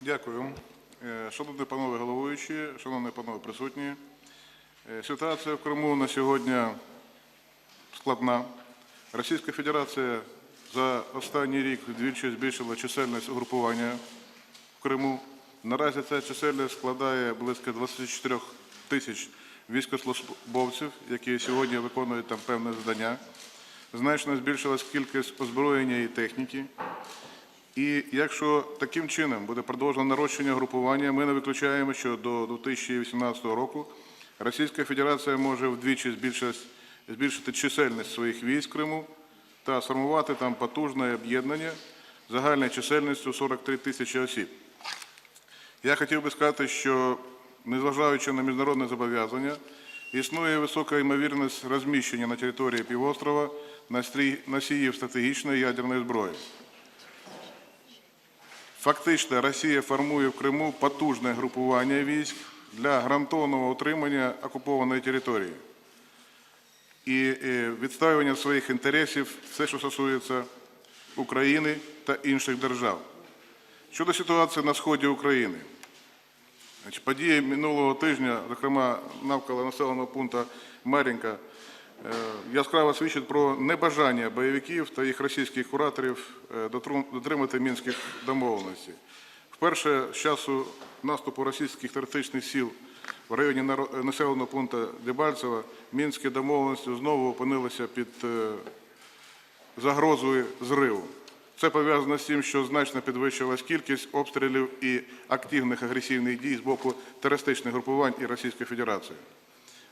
Дякую. Е, Шановні панове головуючі, шановні панове присутні. Е, Ситуація в Криму на сьогодні складна. Російська Федерація за останній рік вдвічі збільшила чисельність угрупування в Криму. Наразі ця чисельність складає близько 24 тисяч військовослужбовців, які сьогодні виконують там певне завдання. Значно збільшилась кількість озброєння і техніки. І якщо таким чином буде продовжено нарощення групування, ми не виключаємо, що до 2018 року Російська Федерація може вдвічі збільшити, збільшити чисельність своїх військ в Криму та сформувати там потужне об'єднання загальною чисельністю 43 тисячі осіб. Я хотів би сказати, що незважаючи на міжнародне зобов'язання, існує висока ймовірність розміщення на території півострова носіїв стратегічної ядерної зброї. Фактично, Росія формує в Криму потужне групування військ для гарантованого утримання окупованої території і е, відстоювання своїх інтересів, все, що стосується України та інших держав. Щодо ситуації на сході України, події минулого тижня, зокрема навколо населеного пункту Мар'їнка, е, яскраво свідчать про небажання бойовиків та їх російських кураторів е, дотримати мінських домовленостей. Вперше з часу наступу російських терористичних сил в районі населеного пункту Дебальцево мінські домовленості знову опинилися під е, загрозою зриву. Це пов'язано з тим, що значно підвищилась кількість обстрілів і активних агресивних дій з боку терористичних групувань і Російської Федерації.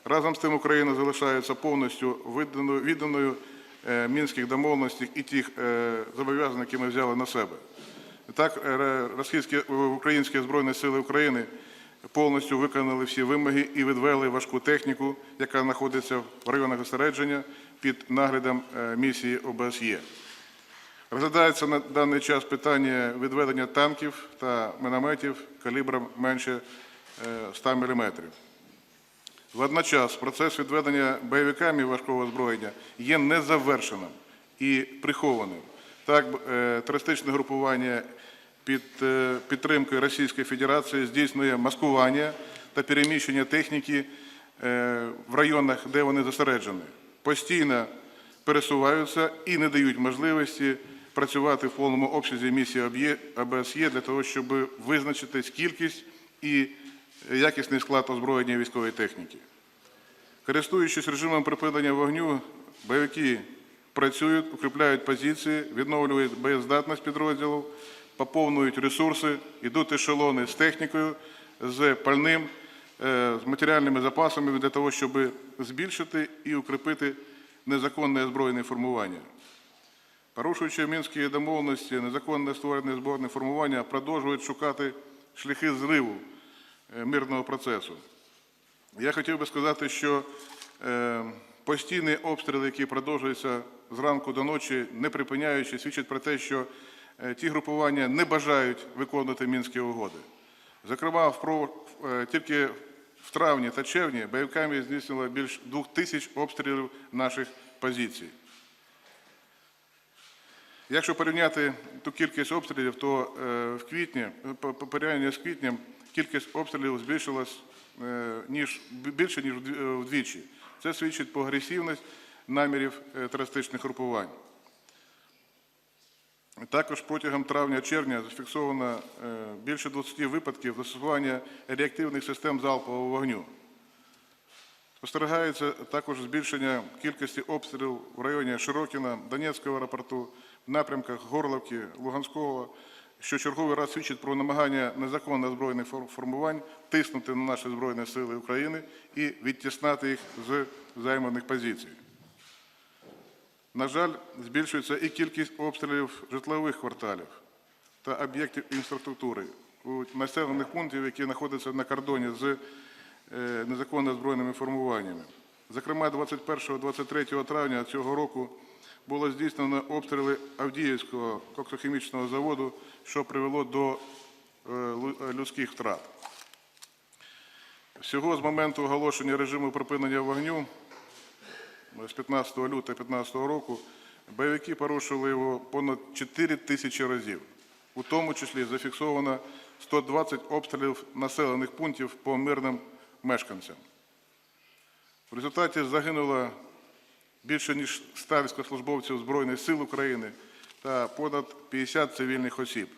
Разом з тим Україна залишається повністю відданою, е, мінських домовленостей і тих е, зобов'язань, які ми взяли на себе. Так, е, російські, українські Збройні Сили України повністю виконали всі вимоги і відвели важку техніку, яка знаходиться в районах зосередження під наглядом місії ОБСЄ. Розглядається на даний час питання відведення танків та мінометів калібром менше е, 100 мм. Водночас процес відведення бойовиками важкого озброєння є незавершеним і прихованим. Так, е, терористичне групування під е, підтримкою Російської Федерації здійснює маскування та переміщення техніки е, в районах, де вони зосереджені. Постійно пересуваються і не дають можливості працювати в повному обсязі місії ОБСЄ для того, щоб визначити кількість і якісний склад озброєння військової техніки. Користуючись режимом припинення вогню, бойовики працюють, укріпляють позиції, відновлюють боєздатність підрозділів, поповнюють ресурси, йдуть ешелони з технікою, з пальним, е, з матеріальними запасами для того, щоб збільшити і укріпити незаконне озброєне формування. Порушуючи мінські домовленості, незаконно створені збройні формування продовжують шукати шляхи зриву мирного процесу. Я хотів би сказати, що е, постійні обстріли, які продовжуються зранку до ночі, не припиняючи, свідчать про те, що е, ті групування не бажають виконувати мінські угоди. Зокрема, е, тільки в травні та червні бойовиками здійснило більш двох тисяч обстрілів наших позицій. Якщо порівняти ту кількість обстрілів, то е, в квітні, е, по по з квітнем, кількість обстрілів збільшилась е, більше, ніж вдвічі. Це свідчить про агресивність намірів терористичних групувань. Також протягом травня-червня зафіксовано більше 20 випадків застосування реактивних систем залпового вогню. Спостерігається також збільшення кількості обстрілів в районі Широкіна, Донецького аеропорту, напрямках Горловки, Луганського, що черговий раз свідчить про намагання незаконно озброєних фор- формувань тиснути на наші Збройні Сили України і відтіснати їх з займаних позицій. На жаль, збільшується і кількість обстрілів житлових кварталів та об'єктів інфраструктури у населених пунктів, які знаходяться на кордоні з е, незаконно збройними формуваннями. Зокрема, 21-23 травня цього року було здійснено обстріли Авдіївського коксохімічного заводу, що привело до е, людських втрат. Всього з моменту оголошення режиму припинення вогню з 15 лютого 2015 року бойовики порушили його понад 4 тисячі разів. У тому числі зафіксовано 120 обстрілів населених пунктів по мирним мешканцям. В результаті загинуло більше ніж 100 військовослужбовців Збройних сил України та понад 50 цивільних осіб.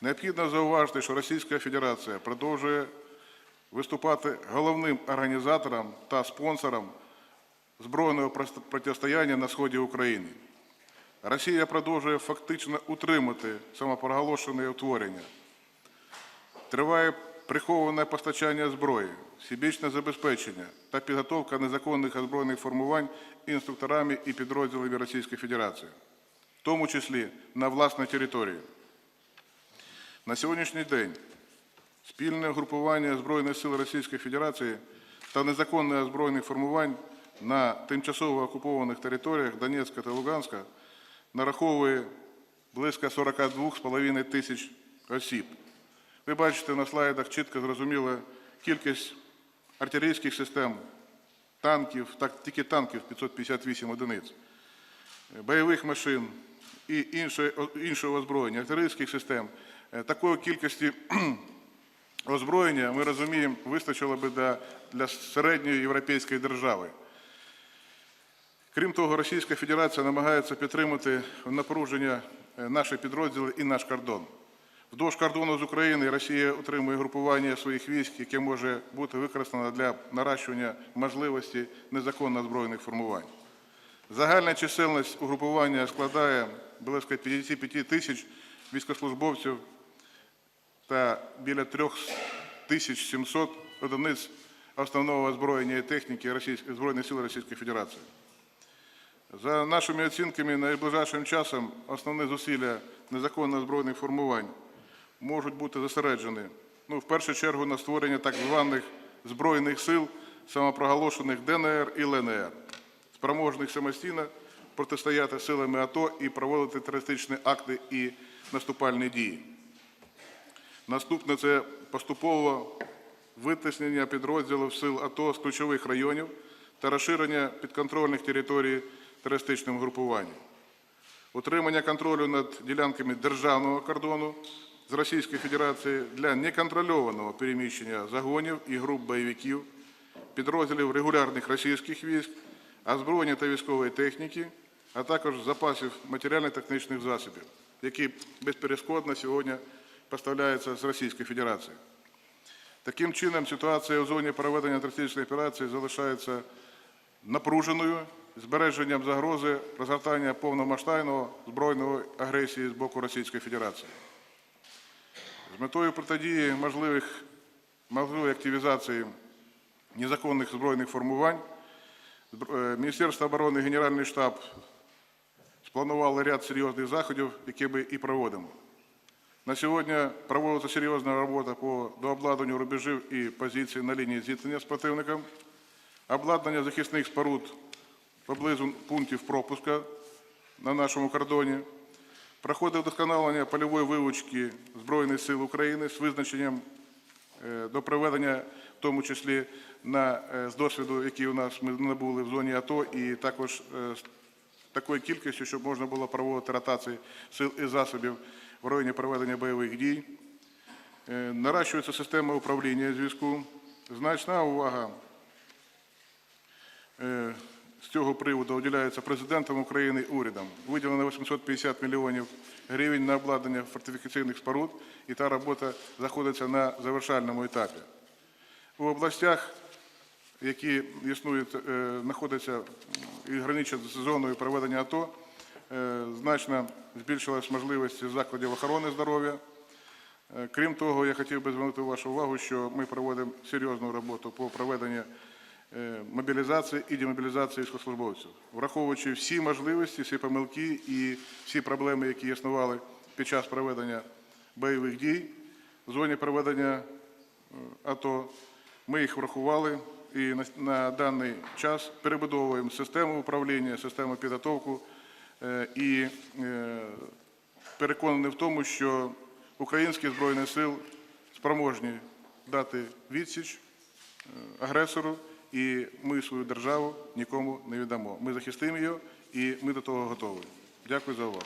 Необхідно зауважити, що Російська Федерація продовжує виступати головним організатором та спонсором збройного протистояння на сході України. Росія продовжує фактично утримати самопроголошене утворення. Триває приховане постачання зброї, всебічне забезпечення та підготовка незаконних озброєних формувань інструкторами і підрозділами Російської Федерації, в тому числі на власній території. На сьогоднішній день спільне групування Збройних сил Російської Федерації та незаконних озброєних формувань на тимчасово окупованих територіях Донецька та Луганська нараховує близько 42,5 тисяч осіб. Ви бачите на слайдах чітко зрозуміло кількість артилерійських систем, танків, так, тільки танків 558 одиниць, бойових машин і іншого озброєння, артилерійських систем. Е, Такої кількості озброєння, ми розуміємо, вистачило би для, для середньої європейської держави. Крім того, Російська Федерація намагається підтримати напруження е, наші підрозділи і наш кордон. Вдовж кордону з України Росія утримує групування своїх військ, яке може бути використано для наращування можливості незаконно збройних формувань. Загальна чисельність угрупування складає близько 55 тисяч військовослужбовців та біля 3700 одиниць основного озброєння і техніки Російської- Збройних сил Російської Федерації. За нашими оцінками, найближчим часом основні зусилля незаконно збройних формувань можуть бути зосереджені ну, в першу чергу на створення так званих збройних сил, самопроголошених ДНР і ЛНР, спроможних самостійно протистояти силами АТО і проводити терористичні акти і наступальні дії. Наступне це поступове витиснення підрозділів сил АТО з ключових районів та розширення підконтрольних територій терористичним групуванням. Утримання контролю над ділянками державного кордону з Російської Федерації для неконтрольованого переміщення загонів і груп бойовиків, підрозділів регулярних російських військ, озброєння та військової техніки, а також запасів матеріально-технічних засобів, які безперешкодно сьогодні поставляються з Російської Федерації. Таким чином, ситуація у зоні проведення антитерористичної операції залишається напруженою, збереженням загрози розгортання повномасштабного збройної агресії з боку Російської Федерації. З метою протидії можливих, можливої активізації незаконних збройних формувань е, Міністерство оборони і Генеральний штаб спланували ряд серйозних заходів, які ми і проводимо. На сьогодні проводиться серйозна робота по дообладнанню рубежів і позицій на лінії зіткнення з противником, обладнання захисних споруд поблизу пунктів пропуска на нашому кордоні, проходить вдосконалення польової вивучки Збройних сил України з визначенням е, до проведення, в тому числі на, е, з досвіду, який у нас ми набули в зоні АТО, і також е, з такою кількістю, щоб можна було проводити ротації сил і засобів в районі проведення бойових дій. Наращується система управління зв'язку. Значна увага з цього приводу виділяється президентом України і урядом. Виділено 850 мільйонів гривень на обладнання фортифікаційних споруд, і та робота знаходиться на завершальному етапі. У областях, які існують, е, знаходяться і граничать з зоною проведення АТО, е, значно збільшилась можливості закладів охорони здоров'я. Е, Крім того, я хотів би звернути вашу увагу, що ми проводимо серйозну роботу по проведенню мобілізації і демобілізації військовослужбовців, враховуючи всі можливості, всі помилки і всі проблеми, які існували під час проведення бойових дій в зоні проведення е, АТО. Ми їх врахували і на, даний час перебудовуємо систему управління, систему підготовки е, і е, переконаний в тому, що українські збройні сили спроможні дати відсіч е, агресору, і ми свою державу нікому не віддамо. Ми захистимо її, і ми до того готові. Дякую за увагу.